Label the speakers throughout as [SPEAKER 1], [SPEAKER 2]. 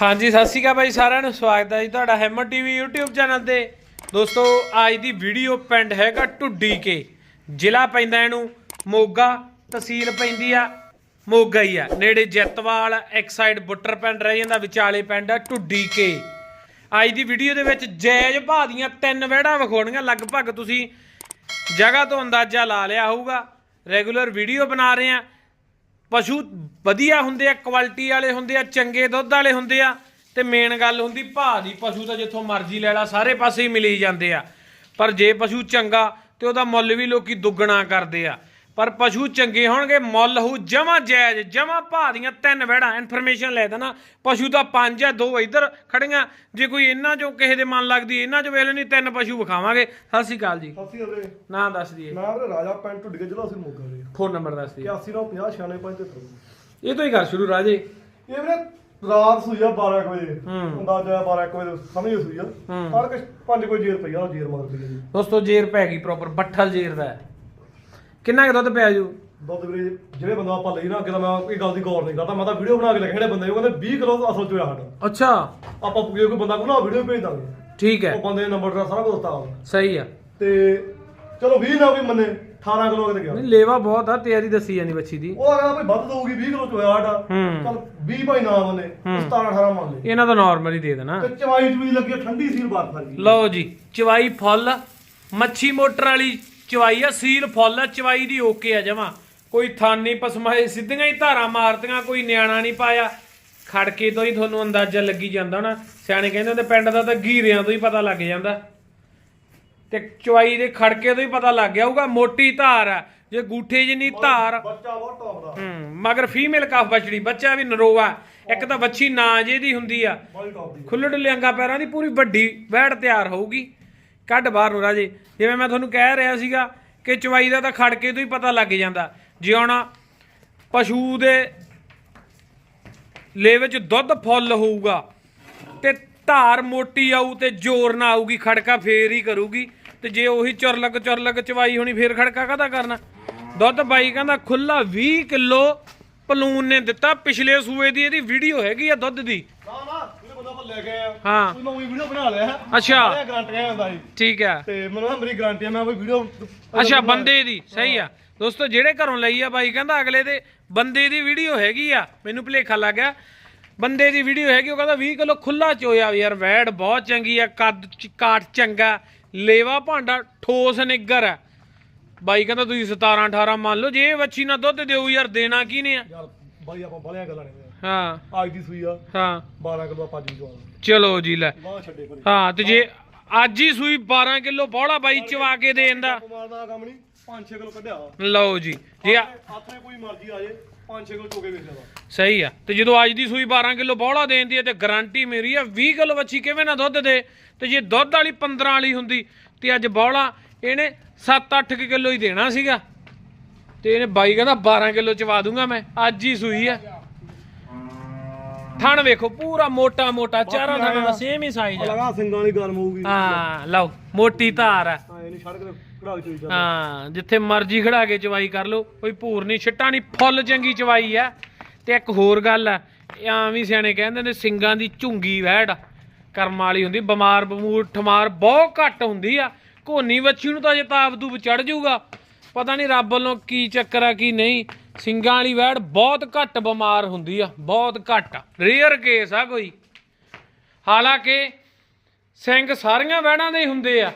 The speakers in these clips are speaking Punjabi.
[SPEAKER 1] ਹਾਂਜੀ, ਸਤਿ ਸ਼੍ਰੀ ਅਕਾਲ ਬਾਈ ਸਾਰਿਆਂ ਨੂੰ। ਸਵਾਗਤ ਹੈ ਜੀ ਤੁਹਾਡਾ ਹੈਮਰ ਟੀਵੀ YouTube ਚੈਨਲ ਤੇ। ਦੋਸਤੋ, ਅੱਜ ਦੀ ਵੀਡੀਓ ਪਿੰਡ ਹੈਗਾ ਟੁੱਡੀ ਕੇ। ਜ਼ਿਲ੍ਹਾ ਪੈਂਦਾ ਇਹਨੂੰ ਮੋਗਾ, ਤਹਿਸੀਲ ਪੈਂਦੀ ਆ, ਮੋਗਾ ਹੀ ਆ। ਨੇੜੇ ਜੈਤਵਾਲ, ਇੱਕ ਸਾਈਡ ਬੁੱਟਰ ਪਿੰਡ ਰਹਿ ਜਾਂਦਾ, ਵਿਚਾਲੇ ਪਿੰਡ ਆ ਢੁੱਡੀ ਕੇ। ਅੱਜ ਦੀ ਵੀਡੀਓ ਦੇ ਵਿੱਚ ਜੈਜ਼ ਭਾਅ ਦੀਆਂ ਤਿੰਨ ਵਹਿੜਾਂ ਵਿਖਾਉਣੀਆਂ। ਲਗਭਗ ਤੁਸੀਂ ਜਗ੍ਹਾ ਤੋਂ ਅੰਦਾਜ਼ਾ ਲਾ ਲਿਆ ਹੋਊਗਾ। ਰੈਗੂਲਰ ਵੀਡੀਓ ਬਣਾ ਰਹੇ ਆ। ਪਸ਼ੂ ਵਧੀਆ ਹੁੰਦੇ ਆ ਕੁਆਲਿਟੀ ਵਾਲੇ ਹੁੰਦੇ ਆ, ਚੰਗੇ ਦੁੱਧ ਵਾਲੇ ਹੁੰਦੇ ਆ, ਤੇ ਮੇਨ ਗੱਲ ਹੁੰਦੀ ਭਾਅ ਦੀ, ਪਸ਼ੂ ਤਾਂ ਜਿੱਥੋਂ ਮਰਜ਼ੀ ਲੈ ਲਾ, ਸਾਰੇ ਪਾਸੇ ਹੀ ਮਿਲੀ ਜਾਂਦੇ ਆ। ਪਰ ਜੇ ਪਸ਼ੂ ਚੰਗਾ ਤੇ ਉਹਦਾ ਮੁੱਲ ਵੀ ਲੋਕੀ ਦੁੱਗਣਾ ਕਰਦੇ ਆ। ਪਰ ਪਸ਼ੂ ਚੰਗੇ ਹੋਣਗੇ ਮੁੱਲ ਹੋਊ ਜਮਾ ਜਾਇਜ਼ ਜਮਾ ਭਾਅ ਦੀਆਂ ਤਿੰਨ ਵਹਿੜਾਂ ਇਨਫੋਰਮੇਸ਼ਨ ਲੈ ਦੇਣਾ। ਪਸ਼ੂ ਤਾਂ ਪੰਜ ਆ ਦੋ ਇੱਧਰ ਖੜੀਆਂ। ਜੇ ਕੋਈ ਇਹਨਾਂ ਚੋਂ ਕਿਸੇ ਦੇ ਮਨ ਲੱਗਦੀ ਇਹਨਾਂ ਚੋਂ ਵੇਲੇ ਨਹੀਂ ਤਿੰਨ ਪਸ਼ੂ ਵਿਖਾਵਾਂਗੇ। ਸਤਿ ਸ਼੍ਰੀ ਅਕਾਲ ਜੀ।
[SPEAKER 2] ਸਤਿ ਸ਼੍ਰੀ ਅਕਾਲ
[SPEAKER 1] ਨਾਂ ਦੱਸ ਦਈਏ।
[SPEAKER 2] ਮੈਂ ਵੀਰੇ ਰਾਜਾ ਪਿੰਡ ਢੁੱਡੀਆ ਜ਼ਿਲ੍ਹਾ ਸਿੰਘ ਮੋਗਾ ਜੀ
[SPEAKER 1] ਫੋਨ ਨੰਬਰ ਦੱਸ ਦਈਏ।
[SPEAKER 2] 8150 9653
[SPEAKER 1] ਇਹ ਤੋਂ ਹੀ ਕਰ ਸ਼ੁਰੂ ਰਾਜੇ।
[SPEAKER 2] ਇਹ ਵੀਰੇ ਰਾਤ ਸੂਈ ਆ 12 ਕੁ ਵਜੇ।
[SPEAKER 1] ਹੂੰ।
[SPEAKER 2] ਅੰਦਾਜ਼ਾ 12 ਕੁ ਵਜੇ ਸਮਝ ਸੂਈ ਆ।
[SPEAKER 1] ਹੂੰ।
[SPEAKER 2] ਤੜਕੇ 5 ਕੋਈ ਜੇਰ ਪਈ ਆ ਉਹ ਜੇਰ ਮਾਰ ਪਈ ਆ ਜੀ।
[SPEAKER 1] ਦੋਸਤੋ ਜੇਰ ਪੈ ਗਈ ਪ੍ਰੋਪਰ ਬੱਠਲ ਜੇਰ ਦਾ। ਹੈ। ਕਿੰਨਾ ਕੁ ਦੁੱਧ ਪਿਆ ਜੂ?
[SPEAKER 2] ਦੁੱਧ ਵੀਰੇ ਜਿਹੜੇ ਬੰਦਾ ਆਪਾਂ ਲਈ ਨਾ ਅੱਗੇ ਤਾਂ ਮੈਂ ਇਹ ਗੱਲ ਦੀ ਗੌਰ ਨਹੀਂ ਕਰਦਾ। ਮੈਂ ਤਾਂ ਵੀਡੀਓ ਬਣਾ ਕੇ ਲਿਖੇ ਜਿਹੜੇ ਬੰਦੇ ਉਹ ਕਹਿੰਦੇ 20 ਕਿਲੋ ਅਸਲ ਚ ਹੋਇਆ ਸਾਡਾ।
[SPEAKER 1] ਅੱਛਾ।
[SPEAKER 2] ਆਪਾਂ ਜੇ ਕੋਈ ਬੰਦਾ ਕੋਲ ਵੀਡੀਓ ਭੇਜ ਦਾਂਗੇ।
[SPEAKER 1] ਠੀਕ ਹੈ।
[SPEAKER 2] ਉਹ ਬੰਦੇ ਦੇ ਨੰਬਰ ਦਾ ਸਾਰਾ ਕੁਝ ਦਿੱਤਾ ਹੋਇਆ।
[SPEAKER 1] ਸਹੀ ਆ।
[SPEAKER 2] ਤੇ ਚਲੋ 20 ਨਾ ਵੀ ਮੰਨੇ 18 ਕਿਲੋ ਕਿਤੇ ਗਿਆ।
[SPEAKER 1] ਨਹੀਂ ਲੇਵਾ ਬਹੁਤ ਆ ਤਿਆਰੀ ਦੱਸੀ ਜਾਂਦੀ ਬੱਚੀ ਦੀ।
[SPEAKER 2] ਉਹ ਅਗਲਾ ਭਾਈ ਵੱਧ ਦਊਗੀ 20 ਕਿਲੋ ਚ ਹੋਇਆ ਸਾਡਾ। ਚਲ 20 ਭਾਈ ਨਾ ਮੰਨੇ 17 18 ਮੰਨ ਲੈ
[SPEAKER 1] ਇਹਨਾਂ ਦਾ ਨਾਰਮਲ ਹੀ ਦੇ ਦੇਣਾ।
[SPEAKER 2] ਤੇ ਚਵਾਈ ਚੂਈ ਲੱਗੀ ਆ, ਠੰਡੀ ਸੀਲ ਬਾਤ ਫਰ ਗਈ
[SPEAKER 1] ਲਓ ਜੀ ਚਵਾਈ ਫੁੱਲ ਮੱਛੀ ਮੋਟਰ ਵਾਲੀ ਚਵਾਈ ਆ ਸੀਲ ਫੁੱਲ ਆ ਚਵਾਈ ਦੀ ਓਕੇ ਆ ਜਮਾ। ਕੋਈ ਥਾਨੀ ਪਸਮਾਏ ਸਿੱਧੀਆਂ ਹੀ ਧਾਰਾਂ ਮਾਰਤੀਆਂ ਕੋਈ ਨਿਆਣਾ ਨਹੀਂ ਪਾਇਆ। ਖੜਕੇ ਤੋਂ ਹੀ ਤੁਹਾਨੂੰ ਅੰਦਾਜ਼ਾ ਲੱਗੀ ਜਾਂਦਾ ਨਾ ਸਿਆਣੇ ਕਹਿੰਦੇ ਹੁੰਦੇ ਪਿੰਡ ਦਾ ਤਾਂ ਗੀਰਿਆਂ ਤੋਂ ਹੀ ਪਤਾ ਲੱਗ ਜਾਂਦਾ। ਤੇ ਚਵਾਈ ਦੇ ਖੜਕੇ ਤੋਂ ਹੀ ਪਤਾ ਲੱਗ ਗਿਆ ਹੋਊਗਾ ਮੋਟੀ ਧਾਰ ਆ। ਜੇ ਗੂਠੇ ਜਿੰਨੀ ਧਾਰ
[SPEAKER 2] ਬੱਚਾ ਬਹੁਤ ਟੌਪ ਦਾ।
[SPEAKER 1] ਹੂੰ ਮਗਰ ਫੀਮੇਲ ਕਾਫ ਬਛੜੀ ਬੱਚਾ ਵੀ ਨਰੋਆ। ਇੱਕ ਤਾਂ ਬੱਚੀ ਨਾ ਜਿਹਦੀ ਹੁੰਦੀ ਆ। ਖੁੱਲੜ ਲਿਆਂਗਾ ਪੈਰਾਂ ਦੀ ਪੂਰੀ ਵੱਡੀ ਵਹਿੜ ਤਿਆਰ ਹੋਊਗੀ। ਕੱਢ ਬਾਹਰ ਨੂੰ ਰਾਜੇ। ਜਿਵੇਂ ਮੈਂ ਤੁਹਾਨੂੰ ਕਹਿ ਰਿਹਾ ਸੀਗਾ ਕਿ ਚਵਾਈ ਦਾ ਤਾਂ ਖੜਕੇ ਤੋਂ ਹੀ ਪਤਾ ਲੱਗ ਜਾਂਦਾ। ਜੇ ਹੁਣ ਪਸ਼ੂ ਦੇ ਲੈ ਵਿੱਚ ਦੁੱਧ ਫੁੱਲ ਹੋਊਗਾ ਤੇ ਧਾਰ ਮੋਟੀ ਆਊ ਤੇ ਜ਼ੋਰ ਨਾ ਆਊਗੀ, ਖੜਕਾ ਫੇਰ ਹੀ ਕਰੂਗੀ। ਤੇ ਜੇ ਉਹੀ ਚੁਰਲਕ ਚੁਰਲਕ ਚਵਾਈ ਹੋਣੀ, ਫੇਰ ਖੜਕਾ ਕਾਹਦਾ ਕਰਨਾ? ਦੁੱਧ ਬਾਈ ਕਹਿੰਦਾ ਖੁੱਲਾ 20 ਕਿਲੋ ਪਲੂਨ ਨੇ ਦਿੱਤਾ। ਪਿਛਲੇ ਸੂਏ ਦੀ ਇਹਦੀ ਵੀਡੀਓ ਹੈਗੀ ਆ ਦੁੱਧ ਦੀ
[SPEAKER 2] ਨਾ ਨਾ ਇਹਨੇ ਬੰਦਾ ਆਪਾਂ ਲੈ ਕੇ ਆਇਆ।
[SPEAKER 1] ਹਾਂ।
[SPEAKER 2] ਕੋਈ ਨਵੀਂ ਵੀਡੀਓ ਬਣਾ ਲਿਆ।
[SPEAKER 1] ਅੱਛਾ।
[SPEAKER 2] ਇਹ ਗਰੰਟੀ ਹੈ ਹੁੰਦਾ ਜੀ
[SPEAKER 1] ਠੀਕ ਆ
[SPEAKER 2] ਤੇ ਮੈਨੂੰ ਨਾ ਮੇਰੀ ਗਰੰਟੀ ਹੈ ਮੈਂ ਕੋਈ ਵੀਡੀਓ
[SPEAKER 1] ਅੱਛਾ ਬੰਦੇ ਦੀ ਸਹੀ ਆ। ਦੋਸਤੋ ਜਿਹੜੇ ਘਰੋਂ ਲਈ ਆ ਬਾਈ ਕਹਿੰਦਾ ਅਗਲੇ ਦੇ ਬੰਦੇ ਦੀ ਵੀਡੀਓ ਹੈਗੀ ਆ। ਮੈਨੂੰ ਭੁਲੇਖਾ ਲੱਗ ਗਿਆ ਬੰਦੇ ਦੀ ਵੀਡੀਓ ਹੈਗੀ ਉਹ ਕਹਿੰਦਾ 20 ਕਿਲੋ ਖੁੱਲਾ ਚੋਇਆ ਵੀ ਯਾਰ ਵੈੜ ਬਹੁਤ ਚੰਗੀ ਆ ਕੱਦ ਚ- ਕਾਠ ਚੰਗਾ। ਲੇਵਾ ਭਾਂਡਾ ਠੋਸ ਨਿੱਗਰ ਆ। ਬਾਈ ਕਹਿੰਦਾ ਤੁਸੀਂ 17 18 ਮੰਨ ਲਓ ਜੇ ਇਹ ਵੱਛੀ ਨਾ ਦੁੱਧ ਦਿਓ ਯਾਰ ਦੇਣਾ ਕੀ ਨੇ ਆ?
[SPEAKER 2] ਯਾਰ ਬਾਈ ਆਪਾਂ ਬਲਿਆ ਗੱਲਾਂ ਨਹੀਂ
[SPEAKER 1] ਹਾਂ।
[SPEAKER 2] ਅੱਜ ਦੀ ਸੂਈ ਆ।
[SPEAKER 1] ਹਾਂ।
[SPEAKER 2] 12 ਕਿਲੋ ਆਪਾਂ ਜੀ
[SPEAKER 1] ਚਲੋ। ਜੀ ਲੈ।
[SPEAKER 2] ਵਾਹ ਛੱਡੇ ਪਰੇ
[SPEAKER 1] ਹਾਂ ਤੇ ਜੇ ਅੱਜ ਹੀ ਸੂਈ 12 ਕਿਲੋ ਬੋਲਾ ਬਾਈ ਚਵਾ ਕੇ ਦੇਣ ਦਾ।
[SPEAKER 2] ਕੁਮਾਰ ਦਾ ਕੰਮ ਨਹੀਂ 5-6 ਕਿਲੋ ਕੱਢਿਆ
[SPEAKER 1] ਲਓ ਜੀ ਜੇ ਆ-
[SPEAKER 2] ਕੋਈ ਮਰਜ਼ੀ ਆ ਜੇ 5-6 ਕਿਲੋ ਚੋਕੇ ਵੇਚ ਲੈਦਾ
[SPEAKER 1] ਸਹੀ ਆ। ਤੇ ਜਦੋਂ ਅੱਜ ਦੀ ਸੂਈ 12 ਕਿਲੋ ਬੋਲਾ ਦੇਂਦੀ ਹੈ ਤੇ ਗਾਰੰਟੀ ਮੇਰੀ ਆ 20 ਕਿਲੋ ਵੱਛੀ ਕਿਵੇਂ ਨਾ ਦੁੱਧ ਦੇ। ਤੇ ਜੇ ਦੁੱਧ ਵਾਲੀ 15 ਵਾਲੀ ਹੁੰਦੀ ਤੇ ਅੱਜ ਬੋਲਾ ਇਹਨੇ 7-8 ਕਿਲੋ ਹੀ ਦੇਣਾ ਸੀਗਾ। ਤੇ ਇਹਨੇ ਬਾਈ ਕਹਿੰਦਾ 12 ਕਿਲੋ ਚਵਾ ਦੂੰਗਾ ਮੈਂ ਅੱਜ ਹੀ ਸੂਈ ਆ। ਥਣ ਵੇਖੋ ਪੂਰਾ ਮੋਟਾ ਮੋਟਾ ਚਾਰਾਂ ਥਣਾਂ ਦਾ ਸੇਮ ਹੀ ਸਾਈਜ਼ ਆ।
[SPEAKER 2] ਲਗਾ ਸਿੰਘਾਂ ਵਾਲੀ ਗਰਮ ਹੋਊਗੀ।
[SPEAKER 1] ਹਾਂ ਲਓ ਮੋਟੀ ਧਾਰ ਆ।
[SPEAKER 2] ਹਾਂ ਇਹਨੂੰ ਛੱਡ ਕੇ ਕਢਾ ਕੇ ਚੋਈ ਜਾ
[SPEAKER 1] ਹਾਂ ਜਿੱਥੇ ਮਰਜ਼ੀ ਖੜਾ ਕੇ ਚਵਾਈ ਕਰ ਲਓ ਕੋਈ ਭੂਰ ਨਹੀਂ ਛਿੱਟਾ ਨਹੀਂ ਫੁੱਲ ਚੰਗੀ ਚਵਾਈ ਆ। ਤੇ ਇੱਕ ਹੋਰ ਗੱਲ ਆ ਆਂ ਵੀ ਸਿਆਣੇ ਕਹਿੰਦੇ ਨੇ ਸਿੰਘਾਂ ਦੀ ਝੁੰਗੀ ਵਹਿੜ ਕਰਮ ਵਾਲੀ ਹੁੰਦੀ ਬਿਮਾਰ ਬਮੂਰ ਠਮਾਰ ਬਹੁਤ ਘੱਟ ਹੁੰਦੀ ਆ। ਕੋਨੀ ਵੱਛੀ ਨੂੰ ਤਾਂ ਜੇ ਤਾਬਦੂਬ ਚੜ ਜਾਊਗਾ। ਪਤਾ ਨਹੀਂ ਰੱਬ ਵੱਲੋਂ ਕੀ ਚੱਕਰ ਆ ਕੀ ਨਹੀਂ। ਸਿੰਘਾਂ ਵਾਲੀ ਵਹਿੜ ਬਹੁਤ ਘੱਟ ਬਿਮਾਰ ਹੁੰਦੀ ਆ ਬਹੁਤ ਘੱਟ ਰੇਅਰ ਕੇਸ ਆ ਕੋਈ। ਹਾਲਾਂਕਿ ਸਿੰਘ ਸਾਰੀਆਂ ਵਹਿੜਾਂ ਦੇ ਹੀ ਹੁੰਦੇ ਆ।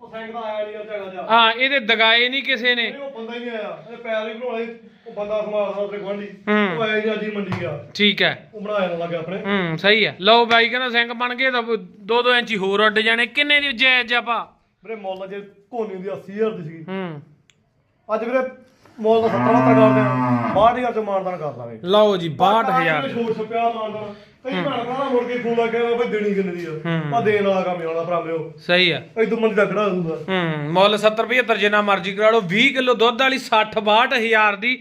[SPEAKER 2] ਉਹ ਸਿੰਘ ਦਾ ਆਇਆ ਨਹੀਂ ਉਹ ਝਗੜਾ ਜਾ
[SPEAKER 1] ਹਾਂ ਇਹਦੇ ਦਗਾਏ ਨਹੀਂ ਕਿਸੇ ਨੇ।
[SPEAKER 2] ਉਹ ਬੰਦਾ ਹੀ ਨਹੀਂ ਆਇਆ। ਇਹ ਪੈਰ ਵੀ ਬਣਾਉਣੇ ਉਹ ਬੰਦਾ ਸਮਾਲ ਦਾ ਉੱਤੇ ਗਵਾਂਢੀ
[SPEAKER 1] ਹੂੰ।
[SPEAKER 2] ਉਹ ਆਇਆ ਜੀ ਅੱਜ ਹੀ ਮੰਡੀ ਗਿਆ।
[SPEAKER 1] ਠੀਕ ਹੈ।
[SPEAKER 2] ਉਹ ਬਣਾਇਆ ਨਾ ਲੱਗਾ ਆਪਣੇ।
[SPEAKER 1] ਹੂੰ ਸਹੀ ਹੈ। ਲਓ ਬਾਈ ਕਹਿੰਦਾ ਸਿੰਘ ਬਣ ਗਏ ਤਾਂ 2-2 ਇੰਚੀ ਹੋਰ ਉੱਡ ਜਾਣੇ। ਕਿੰਨੇ ਦੀ ਜਾਇਜ਼ ਆਪਾ
[SPEAKER 2] ਵੀਰੇ ਮੁੱਲ ਜੇ ਕੋਨੀ ਦੀ 80000 ਦੀ ਸੀ
[SPEAKER 1] ਹੂੰ।
[SPEAKER 2] ਅੱਜ ਵੀਰੇ ਮੁੱਲ ਦਾ 70 70 ਕਰਦੇ ਆ 62000 ਚ ਮਾਨਦਾਨ ਕਰ ਦਾਂਗੇ
[SPEAKER 1] ਲਓ ਜੀ 62000
[SPEAKER 2] ਛੋੜ ਛਪਿਆ ਮਾਨਦਾਨ। ਕਈ ਭੈਣ ਭਰਾ ਮੁੜ ਕੇ ਫੋਨ ਲੱਗ ਗਿਆ ਬਈ ਦੇਣੀ ਕਿੰਨੇ ਆ? ਆ ਦੇਣ ਵਾਲਾ ਕੰਮ ਆਉਣਾ ਭਰਾ ਮੇਰੋ
[SPEAKER 1] ਸਹੀ ਆ।
[SPEAKER 2] ਇਦੋਂ ਮੰਦੀ ਦਾ ਖੜਾ ਦੂਗਾ
[SPEAKER 1] ਹੂੰ ਮੁੱਲ 70 75 ਜਿੰਨਾ ਮਰਜ਼ੀ ਕਰਾ ਲਓ 20 ਕਿਲੋ ਦੁੱਧ ਵਾਲੀ 60 62000 ਦੀ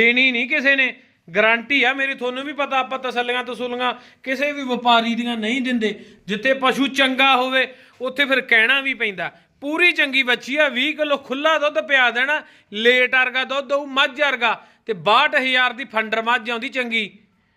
[SPEAKER 1] ਦੇਣੀ ਨਹੀਂ ਕਿਸੇ ਨੇ। ਗਾਰੰਟੀ ਆ ਮੇਰੀ ਤੁਹਾਨੂੰ ਵੀ ਪਤਾ ਆਪਾਂ ਤਸੱਲੀਆਂ ਤਸੂਲੀਆਂ ਕਿਸੇ ਵੀ ਵਪਾਰੀ ਦੀਆਂ ਨਹੀਂ ਦਿੰਦੇ। ਜਿੱਥੇ ਪਸ਼ੂ ਚੰਗਾ ਹੋਵੇ ਉੱਥੇ ਫਿਰ ਕਹਿਣਾ ਵੀ ਪੈਂਦਾ। ਪੂਰੀ ਚੰਗੀ ਬੱਚੀ ਆ 20 ਕਿਲੋ ਖੁੱਲਾ ਦੁੱਧ ਪਿਆ ਦੇਣਾ ਲੇਟ ਵਰਗਾ ਦੁੱਧ ਉਹ ਮੱਝ ਵਰਗਾ ਤੇ 62000 ਦੀ ਫੰਡਰ ਮੱਝ ਆਉਂਦੀ ਚੰਗੀ।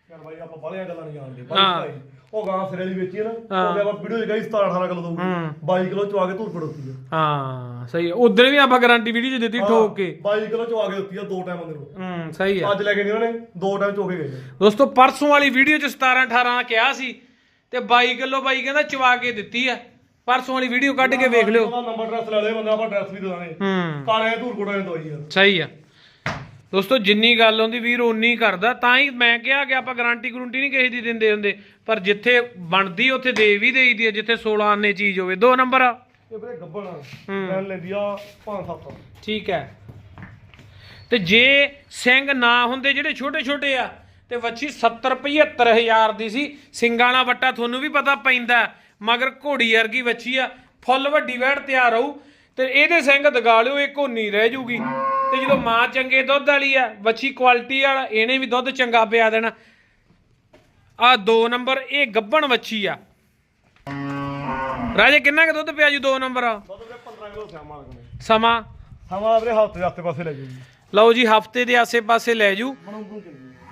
[SPEAKER 2] ਯਾਰ ਬਾਈ ਆਪਾਂ ਬਾਲੀਆਂ ਗੱਲਾਂ ਨਹੀਂ ਜਾਣਦੇ।
[SPEAKER 1] ਹਾਂ।
[SPEAKER 2] ਬਾਈ ਉਹ ਗਾਂ ਸਿਰੇ ਵਾਲੀ ਵੇਚੀ ਨਾ
[SPEAKER 1] ਹਾਂ।
[SPEAKER 2] ਉਹ ਆਪਾਂ ਵੀਡੀਓ ਜਗਾਈ 17 18 ਕਿਲੋ ਦਊਗੀ।
[SPEAKER 1] ਹੂੰ।
[SPEAKER 2] 22 ਕਿਲੋ ਚਵਾ ਕੇ ਧੂਰ ਫੜੋਤੀ ਆ।
[SPEAKER 1] ਹਾਂ ਸਹੀ ਹੈ ਉਧਰ ਵੀ ਆਪਾਂ ਗਾਰੰਟੀ ਵੀਡੀਓ ਚ ਦਿੱਤੀ ਠੋਕ ਕੇ।
[SPEAKER 2] 22 ਕਿਲੋ ਚਵਾ ਕੇ ਦਿੱਤੀ ਆ ਦੋ ਟਾਈਮ ਉਹਦੇ ਨੂੰ।
[SPEAKER 1] ਹੂੰ ਸਹੀ ਹੈ
[SPEAKER 2] ਅੱਜ ਲੈ ਕੇ ਗਏ ਉਹਨਾਂ ਨੇ ਦੋ ਟਾਈਮ ਚੋ ਕੇ ਗਏ। ਨੇ।
[SPEAKER 1] ਦੋਸਤੋ ਪਰਸੋਂ ਵਾਲੀ ਵੀਡੀਓ ਚ 17 18 ਕਿਹਾ ਸੀ ਤੇ 22 ਕਿਲੋ ਬਾਈ ਕਹਿੰਦਾ ਚਵਾ ਕੇ ਦਿੱਤੀ ਆ। ਪਰਸੋਂ ਵਾਲੀ ਵੀਡੀਓ ਕੱਢ ਕੇ ਵੇਖ ਲਿਓ।
[SPEAKER 2] ਉਹਦਾ ਨੰਬਰ ਐਡਰੈਸ ਲੈ ਲਿਓ ਬੰਦਾ ਆਪਾਂ ਐਡਰੈਸ ਵੀ ਦੇ ਦਾਂਗੇ।
[SPEAKER 1] ਹੂੰ।
[SPEAKER 2] ਕਾਲੇ ਧੂਰ ਕੋਟਾਂ ਨੇ ਦਵਾਈ ਆ।
[SPEAKER 1] ਸਹੀ ਆ। ਦੋਸਤੋ ਜਿੰਨੀ ਗੱਲ ਹੁੰਦੀ ਵੀਰ ਓਨੀ ਕਰਦਾ। ਤਾਂ ਹੀ ਮੈਂ ਕਿਹਾ ਕਿ ਆਪਾਂ ਗਾਰੰਟੀ ਗਰੰਟੀ ਨਹੀਂ ਕਿਸੇ ਦੀ ਦਿੰਦੇ ਹੁੰਦੇ। ਪਰ ਜਿੱਥੇ ਬਣਦੀ ਉੱਥੇ ਦੇ ਵੀ ਦੇਈਦੀ ਆ ਜਿੱਥੇ 16 ਆਨੇ ਚੀਜ਼ ਹੋਵੇ। ਦੋ ਨੰਬਰ ਆ।
[SPEAKER 2] ਇਹ ਵੀਰੇ ਗੱਬਣ
[SPEAKER 1] ਹੂੰ।
[SPEAKER 2] ਲੈਣ ਲੈਂਦੀ ਆ 5-7
[SPEAKER 1] ਠੀਕ ਹੈ। ਤੇ ਜੇ ਸਿੰਘ ਨਾ ਹੁੰਦੇ ਜਿਹੜੇ ਛੋਟੇ ਛੋਟੇ ਆ ਤੇ ਵੱਛੀ 70 75000 ਦੀ ਸੀ। ਸਿੰਗਾਂ ਵਾਲਾ ਵੱਟਾ ਤੁਹਾਨੂੰ ਵੀ ਪਤਾ ਪੈਂਦਾ। ਮਗਰ ਘੋੜੀ ਵਰਗੀ ਵੱਛੀ ਆ ਫੁੱਲ ਵੱਡੀ ਵੈੜ ਤਿਆਰ ਰਹੂ ਤੇ ਇਹਦੇ ਸਿੰਘ ਦਗਾ ਲਿਓ ਇਹ ਘੋਨੀ ਰਹਿ ਜੂਗੀ। ਤੇ ਜਦੋਂ ਮਾਂ ਚੰਗੇ ਦੁੱਧ ਵਾਲੀ ਆ ਵੱਛੀ ਕੁਆਲਿਟੀ ਵਾਲਾ ਇਹਨੇ ਵੀ ਦੁੱਧ ਚੰਗਾ ਪਿਆ ਦੇਣਾ। ਆ ਦੋ ਨੰਬਰ ਇਹ ਗੱਬਣ ਵੱਛੀ ਆ। ਰਾਜੇ ਕਿੰਨਾ ਕੁ ਦੁੱਧ ਪਿਆ ਜੂ ਦੋ ਨੰਬਰ? ਆ
[SPEAKER 2] ਦੁੱਧ ਵੀਰੇ 15 ਕਿਲੋ ਸਿਆਮਾ ਲੱਗਣੇ।
[SPEAKER 1] ਸਮਾਂ?
[SPEAKER 2] ਸਮਾਂ ਵੀਰੇ ਹਫ਼ਤੇ ਦੇ ਆਸੇ ਪਾਸੇ ਲੈ ਜਾਊਗੀ
[SPEAKER 1] ਲਓ ਜੀ ਹਫ਼ਤੇ ਦੇ ਆਸੇ-ਪਾਸੇ ਲੈ ਜੂ।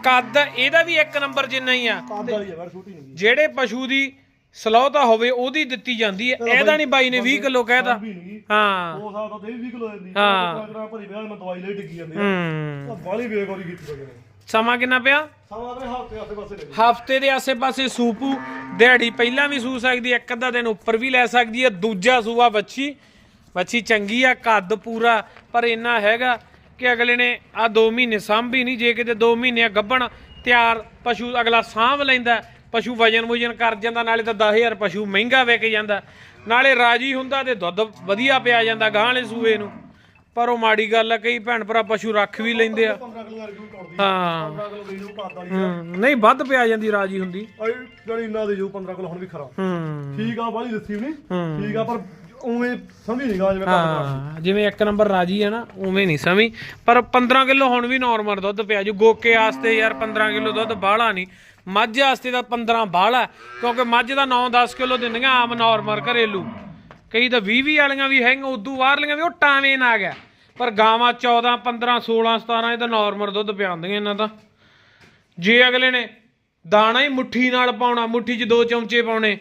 [SPEAKER 1] ਕੱਦ ਇਹਦਾ ਵੀ ਇੱਕ ਨੰਬਰ ਜਿੰਨਾ ਹੀ ਆ। ਜਿਹੜੇ ਪਸ਼ੂ ਦੀ ਸਲੌਤਾ ਹੋਵੇ ਉਹਦੀ ਦਿੱਤੀ ਜਾਂਦੀ ਹੈ। ਇਹਦਾ ਨਹੀਂ ਬਾਈ ਨੇ 20 ਕਿਲੋ ਕਹਿਤਾ ਹਾਂ।
[SPEAKER 2] ਉਹ ਸਾਲ ਤਾਂ ਦੇ 20 ਕਿਲੋ ਦਿੰਦੀ।
[SPEAKER 1] ਹਾਂ।
[SPEAKER 2] ਹਾਂ ਭਰੀ ਵਿਆਹ ਮੈਂ ਦਵਾਈ ਲਈ ਡਿੱਗੀ ਜਾਂਦੀ ਆ।
[SPEAKER 1] ਹੂੰ।
[SPEAKER 2] ਉਹ ਬਾਲੀ ਬੇਗੌਰੀ ਕੀਤੀ ਬੰਦੇ ਨੇ
[SPEAKER 1] ਸਮਾਂ ਕਿੰਨਾ ਪਿਆ?
[SPEAKER 2] ਸਮਾਂ ਹਫ਼ਤੇ ਆਸੇ ਪਾਸੇ ਲੈ ਜਾਊਗੀ
[SPEAKER 1] ਹਫ਼ਤੇ ਦੇ ਆਸੇ-ਪਾਸੇ ਸੂਪੂ ਦਿਹਾੜੀ ਪਹਿਲਾਂ ਵੀ ਸੂ ਸਕਦੀ ਹੈ ਇੱਕ ਅੱਧਾ ਦਿਨ ਉੱਪਰ ਵੀ ਲੈ ਸਕਦੀ ਹੈ ਦੂਜਾ ਸੂਆ ਵੱਛੀ। ਵੱਛੀ ਚੰਗੀ ਆ ਕੱਦ ਪੂਰਾ ਪਰ ਇੰਨਾ ਹੈਗਾ ਕਿ ਅਗਲੇ ਨੇ ਆ 2 ਮਹੀਨੇ ਸਾਂਭੀ ਨਹੀਂ। ਜੇ ਕਿਤੇ 2 ਮਹੀਨੇ ਗੱਭਣ ਤਿਆਰ ਪਸ਼ੂ ਅਗਲਾ ਸਾਂਭ ਲੈਂਦਾ ਪਸ਼ੂ ਵਜਨ ਵੁਜਨ ਕਰ ਜਾਂਦਾ ਨਾਲੇ ਤਾਂ 10000 ਪਸ਼ੂ ਮਹਿੰਗਾ ਵਿਕ ਜਾਂਦਾ। ਨਾਲੇ ਰਾਜੀ ਹੁੰਦਾ ਤੇ ਦੁੱਧ ਵਧੀਆ ਪਿਆ ਜਾਂਦਾ ਗਾਂ ਵਾਲੇ ਸੂਏ ਨੂੰ। ਪਰ ਉਹ ਮਾੜੀ ਗੱਲ ਆ ਕਈ ਭੈਣ ਭਰਾ ਪਸ਼ੂ ਰੱਖ ਵੀ ਲੈਂਦੇ ਆ।
[SPEAKER 2] 15 ਕਿਲੋ ਵਰਗੀ ਟੁੱਟਦੀ
[SPEAKER 1] ਹਾਂ।
[SPEAKER 2] 15 ਕਿਲੋ ਦੇ ਜੂ ਕਾਦ ਵਾਲੀ
[SPEAKER 1] ਹੂੰ, ਨਹੀਂ ਵੱਧ ਪਿਆ ਜਾਂਦੀ ਰਾਜੀ ਹੁੰਦੀ।
[SPEAKER 2] ਜਿਹੜੀ ਇੰਨਾ ਦੇ ਜੂ 15 ਕਿਲੋ ਹੁਣ ਵੀ ਖਰਾ
[SPEAKER 1] ਹੂੰ।
[SPEAKER 2] ਠੀਕ ਆ ਬਾਲੀ ਦੱਸੀ ਵੀ ਨਹੀਂ। ਠੀਕ ਆ ਪਰ ਉਵੇਂ ਸਮਝੀ ਨਹੀਂ ਗਾ ਜਿਵੇਂ
[SPEAKER 1] ਹਾਂ ਜਿਵੇਂ ਇੱਕ ਨੰਬਰ ਰਾਜੀ ਹੈ ਨਾ ਉਵੇਂ ਨਹੀਂ ਸਮੀ ਪਰ 15 ਕਿਲੋ ਹੁਣ ਵੀ ਨਾਰਮਲ ਦੁੱਧ ਪਿਆ। ਜੂ ਗੋਕੇ ਵਾਸਤੇ ਯਾਰ 15 ਕਿਲੋ ਦੁੱਧ ਬਾਹਲਾ ਨਹੀਂ ਮੱਝ ਵਾਸਤੇ ਤਾਂ 15 ਬਾਹਲਾ ਕਿਉਂਕਿ ਮੱਝ ਦਾ 9-10 ਕਿਲੋ ਦਿੰਦੀਆਂ ਆਮ ਨਾਰਮਲ ਘਰੇਲੂ। ਕਈ ਤਾਂ 20-20 ਵਾਲੀਆਂ ਵੀ ਹੈਗੀਆਂ, ਉਦੋਂ ਬਾਹਰਲੀਆਂ ਵੀ, ਉਹ ਟਾਵੇਂ ਨਾ ਗਿਆ। ਪਰ ਗਾਵਾਂ 14 15 16 17 ਇਹ ਤਾਂ ਨਾਰਮਲ ਦੁੱਧ ਪਿਆਉਂਦੀਆਂ ਇਹਨਾਂ ਦਾ। ਜੇ ਅਗਲੇ ਨੇ ਦਾਣਾ ਹੀ ਮੁੱਠੀ ਨਾਲ ਪਾਉਣਾ, ਮੁੱਠੀ 'ਚ ਦੋ ਚਮਚੇ ਪਾਉਣੇ,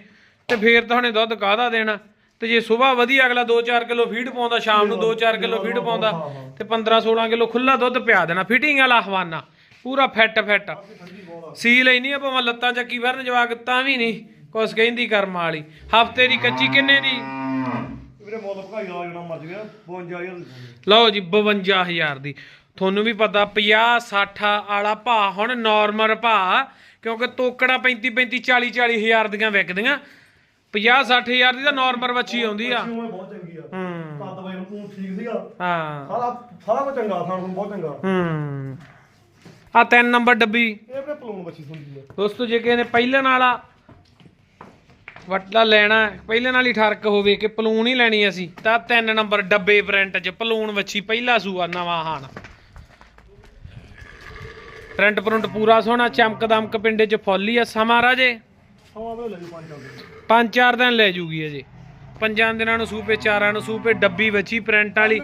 [SPEAKER 1] ਤੇ ਫੇਰ ਤਾਂ ਦੁੱਧ ਕਾਹਦਾ ਦੇਣਾ? ਤੇ ਜੇ ਸਵੇਰ ਵਧੀਆ ਅਗਲਾ 2-4 ਕਿਲੋ ਫੀਡ ਪਾਉਂਦਾ, ਸ਼ਾਮ ਨੂੰ 2-4 ਕਿਲੋ ਫੀਡ ਪਾਉਂਦਾ, ਤੇ 15-16 ਕਿਲੋ ਖੁੱਲਾ ਦੁੱਧ ਪਿਆ ਦੇਣਾ ਫਿਟਿੰਗ ਵਾਲਾ ਹਵਾਨਾ ਪੂਰਾ ਫਿੱਟ ਫਿੱਟ। ਸੀਲ ਹੀ ਨਹੀਂ ਆ ਭਾਵੇਂ ਲੱਤਾਂ ਚੱਕੀ ਫਿਰਨ ਜਵਾਕ ਤਾਂ ਵੀ ਨਹੀਂ ਕੁਛ ਕਹਿੰਦੀ ਕਰਮ ਵਾਲੀ। ਹਫ਼ਤੇ ਦੀ ਕੱਚੀ ਕਿੰਨੇ ਦੀ?
[SPEAKER 2] ਵੀਰੇ ਮੁੱਲ ਭਗਾਈ ਵਾਲਾ ਜਿਹੜਾ ਮੱਜ ਗਿਆ 52000 ਦੀ।
[SPEAKER 1] ਲਓ ਜੀ 52000 ਦੀ। ਤੁਹਾਨੂੰ ਵੀ ਪਤਾ 50 60 ਵਾਲਾ ਭਾ ਹੁਣ ਨਾਰਮਲ ਭਾ ਕਿਉਂਕਿ ਤੋਕੜਾ 35 35 40 40 ਹਜ਼ਾਰ ਦੀਆਂ ਵਿਕਦੀਆਂ। 50 60 ਹਜ਼ਾਰ ਦੀ ਤਾਂ ਨਾਰਮਲ ਵੱਛੀ ਆਉਂਦੀ ਆ।
[SPEAKER 2] ਉਵੇਂ ਬਹੁਤ ਚੰਗੀ ਆ।
[SPEAKER 1] ਹੂੰ।
[SPEAKER 2] ਕੱਦ ਬਾਈ ਨੂੰ ਠੀਕ ਸੀਗਾ।
[SPEAKER 1] ਹਾਂ।
[SPEAKER 2] ਸਾਰਾ ਸਾਰਾ ਕੁਝ ਚੰਗਾ ਥਾਂ ਨੂੰ ਬਹੁਤ ਚੰਗਾ।
[SPEAKER 1] ਹੂੰ। ਆ ਤਿੰਨ ਨੰਬਰ ਡੱਬੀ।
[SPEAKER 2] ਇਹ ਵੀਰੇ ਪਲੂਨ ਬੱਚੀ ਸੁਣਦੀ ਆ
[SPEAKER 1] ਦੋਸਤੋ ਜੇ ਕਿਸੇ ਨੇ ਪਹਿਲਣ ਵਾਲਾ ਵਟਲਾ ਲੈਣਾ ਹੈ, ਪਹਿਲਣ ਵਾਲੀ ਠਰਕ ਹੋਵੇ ਕਿ ਪਲੂਣ ਹੀ ਲੈਣੀ ਅਸੀਂ ਤਾਂ ਤਿੰਨ ਨੰਬਰ ਡੱਬੇ ਪ੍ਰਿੰਟ 'ਚ ਪਲੂਣ ਵੱਛੀ ਪਹਿਲਾ ਸੂਆ ਨਵਾਂ ਹਾਣ। ਪ੍ਰਿੰਟ ਪ੍ਰਿੰਟ ਪੂਰਾ ਸੋਹਣਾ ਚਮਕ ਦਮਕ ਪਿੰਡੇ 'ਚ ਫੁੱਲ ਹੀ ਆ ਸਮਾਂ ਰਾਜੇ।
[SPEAKER 2] ਸਮਾਂ ਵੀਰੇ ਲੈ ਜੂ 5
[SPEAKER 1] ਪੰਜ ਚਾਰ ਦਿਨ ਲੈ ਜੂਗੀ ਅਜੇ। ਪੰਜਾਂ ਦਿਨਾਂ ਨੂੰ ਸੂਪੇ ਚਾਰਾਂ ਨੂੰ ਸੂਪੇ ਡੱਬੀ ਵੱਛੀ ਪ੍ਰਿੰਟ ਵਾਲੀ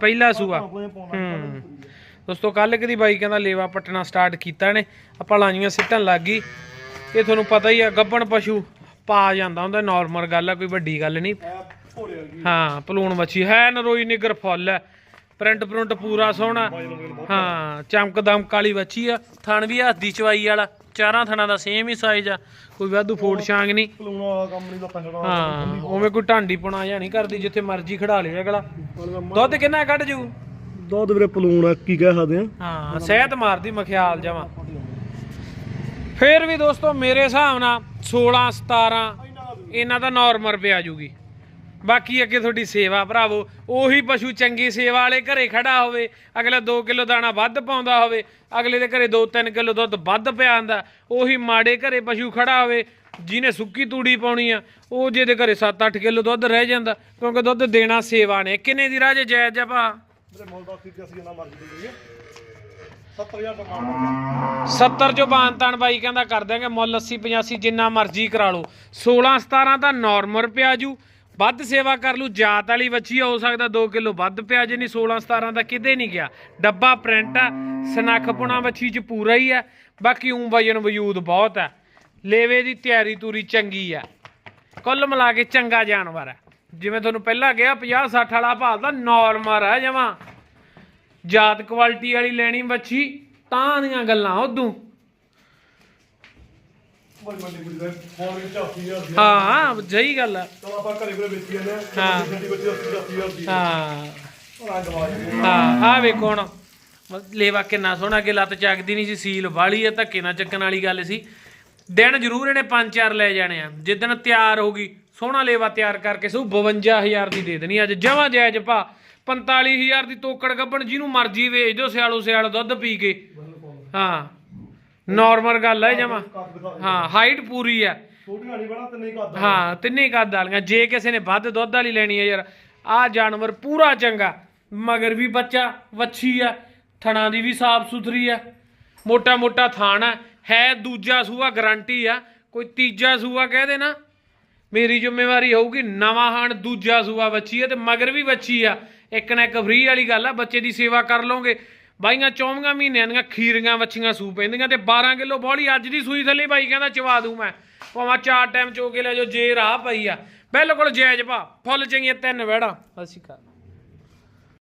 [SPEAKER 1] ਪਹਿਲਾ ਸੂਆ।
[SPEAKER 2] ਆਪਣੇ
[SPEAKER 1] ਹੂੰ। ਦੋਸਤੋ ਕੱਲ ਕਦੀ ਬਾਈ ਕਹਿੰਦਾ ਲੇਵਾ ਪਟਣਾ ਸਟਾਰਟ ਕੀਤਾ ਨੇ। ਆਪਾਂ ਲਾਈਆਂ ਸਿੱਟਣ ਲੱਗ ਗਈ। ਇਹ ਤੁਹਾਨੂੰ ਪਤਾ ਹੀ ਆ ਗੱਬਣ ਪਸ਼ੂ ਪਾ ਜਾਂਦਾ ਹੁੰਦਾ ਨਾਰਮਲ ਗੱਲ ਆ ਕੋਈ ਵੱਡੀ ਗੱਲ ਨਹੀਂ। ਹਾਂ ਪਲੂਣ ਮੱਛੀ ਹੈ ਨਰੋਈ ਨਿਗਰ ਫੁੱਲ ਹੈ ਪ੍ਰਿੰਟ ਪ੍ਰਿੰਟ ਪੂਰਾ ਸੋਹਣਾ। ਹਾਂ ਚਮਕ ਦਮਕ ਵਾਲੀ ਵੱਛੀ ਆ। ਥਣ ਵੀ ਹੱਥ ਚਵਾਈ ਵਾਲਾ। ਚਾਰਾਂ ਥਣਾਂ ਦਾ ਸੇਮ ਹੀ ਸਾਈਜ਼ ਆ। ਕੋਈ ਵਾਧੂ ਫੋੜ ਛਾਂਗ ਨਹੀਂ। ਹਾਂ ਉਵੇਂ ਕੋਈ ਢਾਂਡੀ ਪੁਣਾ ਜਾਂ ਨਹੀਂ ਕਰਦੀ ਜਿੱਥੇ ਮਰਜ਼ੀ ਖੜਾ ਲਿਆ ਅਗਲਾ ਦੁੱਧ ਕਿੰਨਾ ਕੱਢ ਜੂ?
[SPEAKER 2] ਦੁੱਧ ਵੀਰੇ ਪਲੂਨ ਆ, ਕੀ ਕਹਿ ਸਕਦੇ ਆ?
[SPEAKER 1] ਹਾਂ, ਸਿਹਤ ਮਾਰਦੀ ਮਖਿਆਲ ਜਮਾ। ਫੇਰ ਵੀ ਦੋਸਤੋ, ਮੇਰੇ ਹਿਸਾਬ ਨਾਲ 16 17 ਇਹਨਾਂ ਦਾ ਨਾਰਮਲ ਪਿਆ ਜੂਗੀ। ਬਾਕੀ ਅੱਗੇ ਤੁਹਾਡੀ ਸੇਵਾ ਭਰਾਵੋ, ਉਹੀ ਪਸ਼ੂ ਚੰਗੀ ਸੇਵਾ ਵਾਲੇ ਘਰੇ ਖੜਾ ਹੋਵੇ, ਅਗਲਾ 2 ਕਿਲੋ ਦਾਣਾ ਵੱਧ ਪਾਉਂਦਾ ਹੋਵੇ, ਅਗਲੇ ਦੇ ਘਰੇ 2-3 ਕਿਲੋ ਦੁੱਧ ਵੱਧ ਪਿਆ ਆਂਦਾ ਉਹੀ ਮਾੜੇ ਘਰੇ ਪਸ਼ੂ ਖੜਾ ਹੋਵੇ, ਜਿਹਨੇ ਸੁੱਕੀ ਤੂੜੀ ਪਾਉਣੀ ਆ, ਉਹ ਜਿਹਦੇ ਘਰੇ 7-8 ਕਿਲੋ ਦੁੱਧ ਰਹਿ ਜਾਂਦਾ, ਕਿਉਂਕਿ ਦੁੱਧ ਦੇਣਾ ਸੇਵਾ ਨੇ। ਕਿੰਨੇ ਦੀ ਰਾਜੇ ਜਾਇਜ਼ ਆ ਭਾ?
[SPEAKER 2] ਮੇਰੇ ਮੁੱਲ ਦਾ ਸੀ ਅਸੀਂ ਜਿੰਨਾ ਮਰਜ਼ੀ ਦੇ ਦਈਏ। 70000 ਦਾ ਮਾਲ ਮੰਗਿਆ
[SPEAKER 1] 70 ਚੋਂ ਬਾਨਤਾਨ ਬਾਈ ਕਹਿੰਦਾ ਕਰ ਦਿਆਂਗੇ, ਮੁੱਲ 80 85 ਜਿੰਨਾ ਮਰਜ਼ੀ ਕਰਾ ਲਓ। 16 17 ਤਾਂ ਨਾਰਮਲ ਪਿਆ ਜੂ, ਵੱਧ ਸੇਵਾ ਕਰ ਲੂ, ਜਾਤ ਵਾਲੀ ਵੱਛੀ ਹੋ ਸਕਦਾ 2 ਕਿਲੋ ਵੱਧ ਪਿਆ ਜੇ ਨਹੀਂ 16 17 ਦਾ ਕਿਤੇ ਨਹੀਂ ਗਿਆ। ਡੱਬਾ ਪ੍ਰਿੰਟ ਆ, ਸਨੱਖ ਪੁਣਾ ਚ ਪੂਰਾ ਹੀ ਆ, ਬਾਕੀ ਉਂ ਵਜਨ ਵਜੂਦ ਬਹੁਤ ਆ। ਲੇਵੇ ਦੀ ਤਿਆਰੀ ਤੂਰੀ ਚੰਗੀ ਆ। ਕੁੱਲ ਮਿਲਾ ਕੇ ਚੰਗਾ ਜਾਨਵਰ ਆ। ਜਿਵੇਂ ਤੁਹਾਨੂੰ ਪਹਿਲਾਂ ਕਿਹਾ 50 60 ਵਾਲਾ ਭਾਅ ਦਾ ਨਾਰਮਲ ਆ ਜਮਾ ਜਾਤ ਕੁਆਲਿਟੀ ਵਾਲੀ ਲੈਣੀ ਬੱਚੀ ਤਾਂ ਦੀਆਂ ਗੱਲਾਂ ਉਦੋਂ।
[SPEAKER 2] ਬੜੀ ਮੰਡੀ ਕੁਝ ਦੇ ਫੋਨ ਵਿੱਚ 80000 ਦੀ
[SPEAKER 1] ਹਾਂ ਸਹੀ ਗੱਲ ਆ। ਹਾਂ।
[SPEAKER 2] ਗੱਡੀ ਵਿੱਚ 80000 ਦੀ
[SPEAKER 1] ਹਾਂ।
[SPEAKER 2] ਉਹ ਆ
[SPEAKER 1] ਹਾਂ ਵੇਖੋ ਹੁਣ। ਲੇਵਾ ਕਿੰਨਾ ਸੋਹਣਾ ਕਿ ਲੱਤ ਚੱਕਦੀ ਨਹੀਂ ਸੀ ਸੀਲ ਵਾਲੀ ਆ ਧੱਕੇ ਨਾਲ ਚੱਕਣ ਵਾਲੀ ਗੱਲ ਸੀ। ਦਿਨ ਜ਼ਰੂਰ ਇਹਨੇ ਪੰਜ ਚਾਰ ਲੈ ਜਾਣੇ ਆ। ਜਿੱਦਣ ਤਿਆਰ ਹੋਗੀ ਸੋਹਣਾ ਲੇਵਾ ਤਿਆਰ ਕਰਕੇ ਸੂ 52000 ਦੀ ਦੇ ਦੇਣੀ ਅੱਜ ਜਮਾਂ ਜਾਇਜ਼ ਭਾ 45000 ਦੀ ਤੋਕੜ ਗੱਬਣ ਜਿਹਨੂੰ ਮਰਜ਼ੀ ਵੇਚ ਦਿਓ ਸਿਆਲੋ ਸਿਆਲ ਦੁੱਧ ਪੀ ਕੇ। ਹਾਂ ਨਾਰਮਲ ਗੱਲ ਹੈ ਜਮਾ। ਹਾਂ ਹਾਈਟ ਪੂਰੀ ਆ।
[SPEAKER 2] ਹੀ ਆ।
[SPEAKER 1] ਹਾਂ ਤਿੰਨੇ ਕੱਦ ਵਾਲੀਆਂ। ਜੇ ਕਿਸੇ ਨੇ ਵੱਧ ਦੁੱਧ ਵਾਲੀ ਲੈਣੀ ਹੈ ਯਾਰ ਆਹ ਜਾਨਵਰ ਪੂਰਾ ਚੰਗਾ। ਮਗਰ ਵੀ ਬੱਚਾ ਵੱਛੀ ਆ ਥਣਾ ਦੀ ਵੀ ਸਾਫ਼ ਸੁਥਰੀ ਆ। ਮੋਟਾ ਮੋਟਾ ਥਾਣ ਆ। ਹੈ ਦੂਜਾ ਸੂਆ ਗਾਰੰਟੀ ਆ। ਕੋਈ ਤੀਜਾ ਸੂਆ ਕਹਿ ਦੇ ਨਾ ਮੇਰੀ ਜ਼ਿੰਮੇਵਾਰੀ ਹੋਊਗੀ ਨਵਾਂ ਹਾਣ ਦੂਜਾ ਸੂਆ ਬੱਚੀ ਆ ਤੇ ਮਗਰ ਵੀ ਬੱਚੀ ਆ। ਇੱਕ ਨਾ ਇੱਕ ਫ੍ਰੀ ਵਾਲੀ ਗੱਲ ਆ, ਬੱਚੇ ਦੀ ਸੇਵਾ ਕਰ ਲਓਗੇ। ਬਾਈਆਂ 24 ਮਹੀਨਿਆਂ ਦੀਆਂ ਖੀਰੀਆਂ ਵੱਛੀਆਂ ਸੂ ਪੈਂਦੀਆਂ ਤੇ 12 ਕਿਲੋ ਬੋਲੀ ਅੱਜ ਦੀ ਸੂਈ ਥੱਲੇ ਬਾਈ ਕਹਿੰਦਾ ਚਵਾ ਦੂੰ ਮੈਂ। ਭਾਵੇਂ ਚਾਰ ਟਾਈਮ ਚੋ ਕੇ ਲੈ ਜਾਓ, ਜੇ ਰਾਹ ਪਈ ਆ। ਬਿਲਕੁਲ ਜਾਇਜ਼ ਭਾ, ਫੁੱਲ ਚੰਗੀਆਂ ਤਿੰਨ ਵੜਾ ਸ਼੍ਰੀ ਅਕਾਲ।